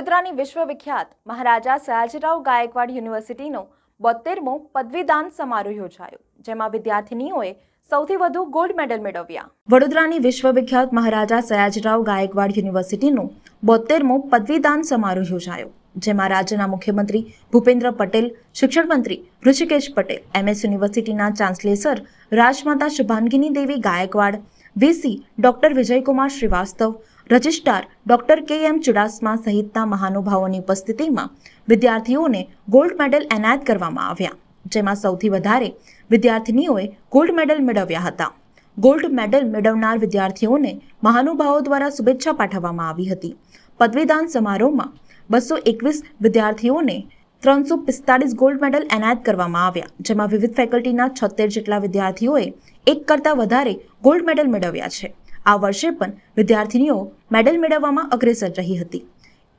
વડોદરાની વિશ્વવિખ્યાત મહારાજા સયાજીરાવ ગાયકવાડ યુનિવર્સિટીનો બોતેરમો પદવીદાન સમારોહ યોજાયો, જેમાં વિદ્યાર્થિનીઓએ સૌથી વધુ ગોલ્ડ મેડલ મેળવ્યા. વડોદરાની વિશ્વવિખ્યાત મહારાજા સયાજીરાવ ગાયકવાડ યુનિવર્સિટીનો બોતેરમો પદવીદાન સમારોહ યોજાયો, જેમાં રાજ્યના મુખ્યમંત્રી ભૂપેન્દ્ર પટેલ શિક્ષણ મંત્રી ઋષિકેશ પટેલ, એમએસ યુનિવર્સિટીના chancellor Rajmata Shubhangini Devi Gaekwad VC doctor Vijaykumar Shrivastava, registrar doctor K M Chudasama સહિતના મહાનુભાવોની ઉપસ્થિતિમાં વિદ્યાર્થીઓને ગોલ્ડ મેડલ એનાયત કરવામાં આવ્યા, જેમાં સૌથી વધારે વિદ્યાર્થીનીઓએ ગોલ્ડ મેડલ મેળવ્યા હતા. ગોલ્ડ મેડલ મેળવનાર વિદ્યાર્થીઓને મહાનુભાવો દ્વારા શુભેચ્છા પાઠવવામાં આવી હતી. પદવીદાન સમારોહમાં બસો એકવીસ વિદ્યાર્થીઓને ત્રણસો પિસ્તાળીસ ગોલ્ડ મેડલ એનાયત કરવામાં આવ્યા, જેમાં વિવિધ ફેકલ્ટીના છોતેર જેટલા વિદ્યાર્થીઓએ એક કરતાં વધારે ગોલ્ડ મેડલ મેળવ્યા છે. આ વર્ષે પણ વિદ્યાર્થીનીઓ મેડલ મેળવવામાં અગ્રેસર રહી હતી.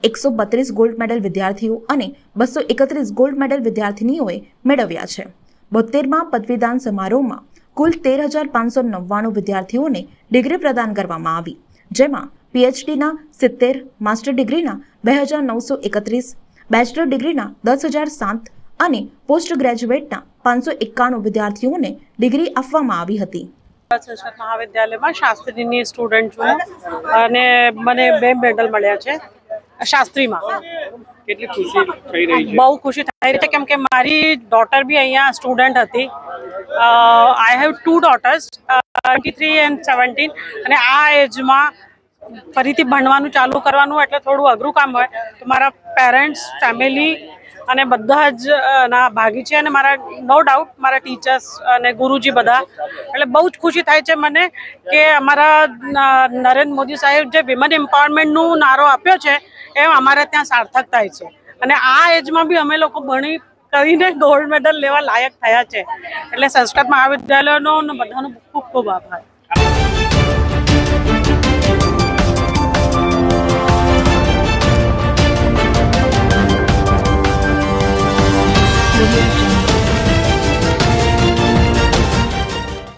એકસો બત્રીસ ગોલ્ડ મેડલ વિદ્યાર્થીઓ અને બસો એકત્રીસ ગોલ્ડ મેડલ વિદ્યાર્થીનીઓએ મેળવ્યા છે. બોતેરમાં પદવીદાન સમારોહમાં કુલ તેર હજાર પાંચસો નવ્વાણું વિદ્યાર્થીઓને ડિગ્રી પ્રદાન કરવામાં આવી, જેમાં પીએચડીના સિત્તેર માસ્ટર ડિગ્રીના બે હજાર નવસો એકત્રીસ બેચલર ડિગ્રીના દસ હજાર સાત અને પોસ્ટ ગ્રેજ્યુએટના પાંચસો એકાણું વિદ્યાર્થીઓને ડિગ્રી આપવામાં આવી હતી. સંસ્કૃત મહાવિદ્યાલયમાં શાસ્ત્રીની સ્ટુડન્ટ છું અને મને બે મેડલ મળ્યા છે શાસ્ત્રીમાં. કેટલી ખુશી થઈ રહી છે? બહુ ખુશી થઈ રહી છે કેમ કે મારી ડોટર બી અહીંયા સ્ટુડન્ટ હતી. I have two daughters twenty three and seventeen અને આ એજમાં ફરીથી ભણવાનું ચાલુ કરવાનું એટલે થોડું અઘરું કામ હોય. તો મારા પેરેન્ટ્સ ફેમિલી અને બધા જ ના ભાગી છે અને મારા નો ડાઉટ મારા ટીચર્સ અને ગુરુજી બધા. એટલે બહુ જ ખુશી થાય છે મને કે અમારા નરેન્દ્ર મોદી સાહેબ જે વિમન એમ્પાવરમેન્ટનું નારો આપ્યો છે, એ અમારે ત્યાં સાર્થક થાય છે. અને આ એજમાં બી અમે લોકો ભણી કરીને ગોલ્ડ મેડલ લેવા લાયક થયા છે. એટલે સંસ્કૃત મહાવિદ્યાલયનો બધાનો ખૂબ ખૂબ આભાર.